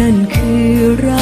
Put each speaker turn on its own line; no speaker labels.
นั่นคือรางวั